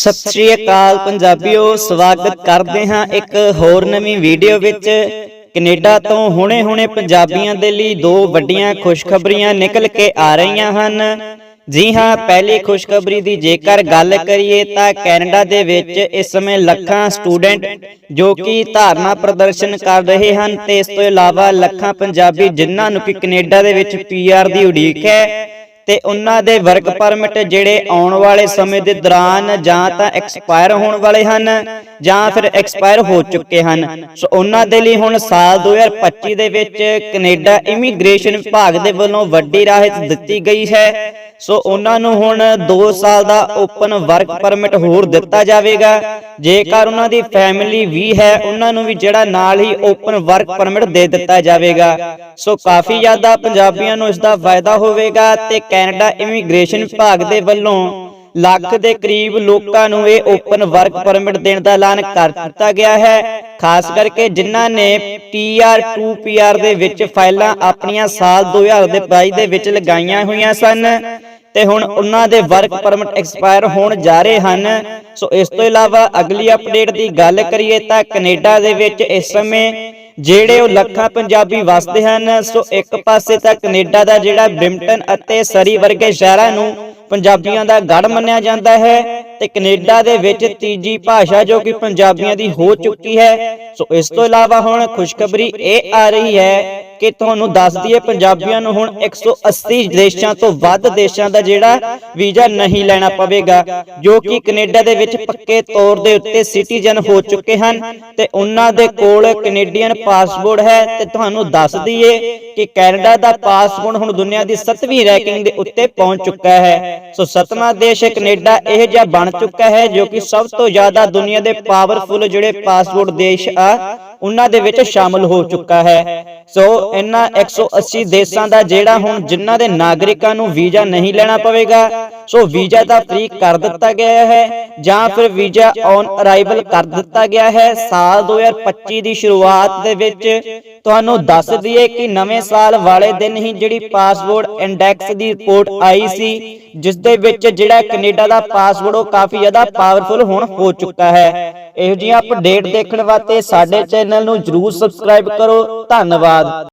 ਸਤਿ ਸ਼੍ਰੀ ਅਕਾਲ ਪੰਜਾਬੀਓ, ਸਵਾਗਤ ਕਰਦੇ ਹਾਂ ਇੱਕ ਹੋਰ ਨਵੀਂ ਵੀਡੀਓ ਵਿੱਚ। ਕੈਨੇਡਾ ਤੋਂ ਹੁਣੇ-ਹੁਣੇ ਪੰਜਾਬੀਆਂ ਦੇ ਲਈ ਦੋ ਵੱਡੀਆਂ ਖੁਸ਼ਖਬਰੀਆਂ ਨਿਕਲ ਕੇ ਆ ਰਹੀਆਂ ਹਨ। ਜੀ ਹਾਂ, ਪਹਿਲੀ ਖੁਸ਼ਖਬਰੀ ਦੀ ਜੇਕਰ ਗੱਲ ਕਰੀਏ ਤਾਂ ਕੈਨੇਡਾ ਦੇ ਵਿੱਚ ਇਸ ਸਮੇਂ ਲੱਖਾਂ ਸਟੂਡੈਂਟ ਜੋ ਕਿ ਧਾਰਨਾ ਪ੍ਰਦਰਸ਼ਨ ਕਰ ਰਹੇ ਹਨ ਤੇ ਇਸ ਤੋਂ ਇਲਾਵਾ ਲੱਖਾਂ ਪੰਜਾਬੀ ਜਿਨ੍ਹਾਂ ਨੂੰ ਕਿ ਕੈਨੇਡਾ ਦੇ ਵਿੱਚ ਪੀਆਰ ਦੀ ਉਡੀਕ ਹੈ ਤੇ ਉਹਨਾਂ ਦੇ ਵਰਕ ਪਰਮਿਟ ਜਿਹੜੇ ਆਉਣ ਵਾਲੇ ਸਮੇਂ ਦੇ ਦੌਰਾਨ ਜਾਂ ਤਾਂ ਐਕਸਪਾਇਰ ਹੋਣ ਵਾਲੇ ਹਨ ਜਾਂ ਫਿਰ ਐਕਸਪਾਇਰ ਹੋ ਚੁੱਕੇ ਹਨ। ਸੋ ਉਹਨਾਂ ਦੇ ਲਈ ਹੁਣ ਸਾਲ 2025 ਦੇ ਵਿੱਚ ਕੈਨੇਡਾ ਇਮੀਗ੍ਰੇਸ਼ਨ ਵਿਭਾਗ ਦੇ ਵੱਲੋਂ ਵੱਡੀ ਰਾਹਤ ਦਿੱਤੀ ਗਈ ਹੈ। ਸੋ ਉਹਨਾਂ ਨੂੰ ਹੁਣ 2 ਸਾਲ ਦਾ ਓਪਨ ਵਰਕ ਪਰਮਿਟ ਹੋਰ ਦਿੱਤਾ ਜਾਵੇਗਾ। ਜੇਕਰ ਉਹਨਾਂ ਦੀ ਫੈਮਿਲੀ ਵੀ ਹੈ, ਉਹਨਾਂ ਨੂੰ ਵੀ ਜਿਹੜਾ ਨਾਲ ਹੀ ਓਪਨ ਵਰਕ ਪਰਮਿਟ ਦੇ ਦਿੱਤਾ ਜਾਵੇਗਾ। ਸੋ ਕਾਫੀ ਜ਼ਿਆਦਾ ਪੰਜਾਬੀਆਂ ਨੂੰ ਇਸ ਦਾ ਫਾਇਦਾ ਹੋਵੇਗਾ ਤੇ ਕੈਨੇਡਾ ਇਮੀਗ੍ਰੇਸ਼ਨ ਵਿਭਾਗ ਦੇ ਵੱਲੋਂ ਲੱਖ ਦੇ ਕਰੀਬ ਲੋਕਾਂ ਨੂੰ ਇਹ ਓਪਨ ਵਰਕ ਪਰਮਿਟ ਦੇਣ ਦਾ ਐਲਾਨ ਕਰ ਦਿੱਤਾ ਗਿਆ ਹੈ। ਖਾਸ ਕਰਕੇ ਜਿਨ੍ਹਾਂ ਨੇ ਪੀਆਰ 2 ਪੀਆਰ ਦੇ ਵਿੱਚ ਫਾਈਲਾਂ ਆਪਣੀਆਂ ਸਾਲ 2022 ਦੇ ਵਿੱਚ ਲਗਾਈਆਂ ਹੋਈਆਂ ਸਨ। ਤੇ ਹੁਣ ਉਹਨਾਂ ਦੇ ਵਰਕ ਪਰਮਿਟ ਐਕਸਪਾਇਰ ਹੋਣ ਜਾ ਰਹੇ ਹਨ। ਸੋ ਇਸ ਤੋਂ ਇਲਾਵਾ ਅਗਲੀ ਅਪਡੇਟ ਦੀ ਗੱਲ ਕਰੀਏ ਤਾਂ ਕੈਨੇਡਾ ਦੇ ਵਿੱਚ ਇਸ ਸਮੇਂ ਜਿਹੜੇ ਉਹ ਲੱਖਾਂ ਪੰਜਾਬੀ ਵਸਦੇ ਹਨ, ਸੋ ਇੱਕ ਪਾਸੇ ਤਾਂ ਕੈਨੇਡਾ ਦਾ ਜਿਹੜਾ ਬ੍ਰਿਮਟਨ ਅਤੇ ਸਰੀ ਵਰਗੇ ਸ਼ਹਿਰਾਂ ਨੂੰ ਪੰਜਾਬੀਆਂ ਦਾ ਗੜ ਮੰਨਿਆ ਜਾਂਦਾ ਹੈ ਤੇ ਕੈਨੇਡਾ ਦੇ ਵਿੱਚ ਤੀਜੀ ਭਾਸ਼ਾ ਜੋ ਕਿ ਪੰਜਾਬੀਆਂ ਦੀ ਹੋ ਚੁੱਕੀ ਹੈ। ਸੋ ਇਸ ਤੋਂ ਇਲਾਵਾ ਹੁਣ ਖੁਸ਼ਖਬਰੀ ਇਹ ਆ ਰਹੀ ਹੈ ਕਿ ਤੁਹਾਨੂੰ ਦੱਸ ਦਈਏ ਪੰਜਾਬੀਆਂ ਨੂੰ ਹੁਣ 180 ਦੇਸ਼ਾਂ ਤੋਂ ਵੱਧ ਦੇਸ਼ਾਂ ਦਾ ਜਿਹੜਾ ਵੀਜ਼ਾ ਨਹੀਂ ਲੈਣਾ ਪਵੇਗਾ, ਜੋ ਕਿ ਕੈਨੇਡਾ ਦੇ ਵਿੱਚ ਪੱਕੇ ਤੌਰ ਦੇ ਉੱਤੇ ਸਿਟੀਜ਼ਨ ਹੋ ਚੁੱਕੇ ਹਨ ਤੇ ਉਹਨਾਂ ਦੇ ਕੋਲ ਕੈਨੇਡੀਅਨ ਪਾਸਪੋਰਟ ਹੈ ਤੇ ਤੁਹਾਨੂੰ ਦੱਸ ਦਈਏ ਕਿ ਕੈਨੇਡਾ ਦਾ ਪਾਸਪੋਰਟ ਹੁਣ ਦੁਨੀਆ ਦੀ 7ਵੀਂ ਰੈਂਕਿੰਗ ਦੇ ਉੱਤੇ ਪਹੁੰਚ ਚੁੱਕਾ ਹੈ। ਸੋ ਸਤਵਾਂ ਦੇਸ਼ ਕੈਨੇਡਾ, ਇਹ ਜਿਹਾ ਬਣ ਚੁੱਕਾ ਹੈ ਜੋ ਕਿ ਸਭ ਤੋਂ ਜ਼ਿਆਦਾ ਦੁਨੀਆ ਦੇ ਪਾਵਰਫੁਲ ਜਿਹੜੇ ਪਾਸਪੋਰਟ ਦੇਸ਼ ਆ ਉਹਨਾਂ ਦੇ ਵਿੱਚ ਸ਼ਾਮਲ ਹੋ ਚੁੱਕਾ ਹੈ। ਸੋ ਇਹਨਾਂ 180 ਦੇਸ਼ਾਂ ਦਾ ਜਿਹੜਾ ਹੁਣ ਜਿਨ੍ਹਾਂ ਦੇ ਨਾਗਰਿਕਾਂ ਨੂੰ ਵੀਜ਼ਾ ਨਹੀਂ ਲੈਣਾ ਪਵੇਗਾ, ਸੋ ਵੀਜ਼ਾ ਤਾਂ ਫ੍ਰੀ ਕਰ ਦਿੱਤਾ ਗਿਆ ਹੈ ਜਾਂ ਫਿਰ ਵੀਜ਼ਾ ਔਨ ਅਰਾਈਵਲ ਕਰ ਦਿੱਤਾ ਗਿਆ ਹੈ। ਸਾਲ 2025 ਦੀ ਸ਼ੁਰੂਆਤ ਦੇ ਵਿੱਚ ਤੁਹਾਨੂੰ ਦੱਸ ਦਈਏ ਕਿ ਨਵੇਂ ਸਾਲ ਵਾਲੇ ਦਿਨ ਹੀ ਜਿਹੜੀ ਪਾਸਪੋਰਟ ਇੰਡੈਕਸ ਦੀ ਰਿਪੋਰਟ ਆਈ ਸੀ ਜਿਸ ਦੇ ਵਿੱਚ ਜਿਹੜਾ ਕੈਨੇਡਾ ਦਾ ਪਾਸਪੋਰਟ ਉਹ ਕਾਫੀ ਜ਼ਿਆਦਾ ਪਾਵਰਫੁਲ ਹੁਣ ਹੋ ਚੁੱਕਾ ਹੈ। ਇਹੋ ਜਿਹੀਆਂ ਅਪਡੇਟ ਦੇਖਣ ਵਾਸਤੇ ਸਾਡੇ ਚੈਨਲ ਨੂੰ ਜਰੂਰ ਸਬਸਕ੍ਰਾਈਬ ਕਰੋ। ਧੰਨਵਾਦ।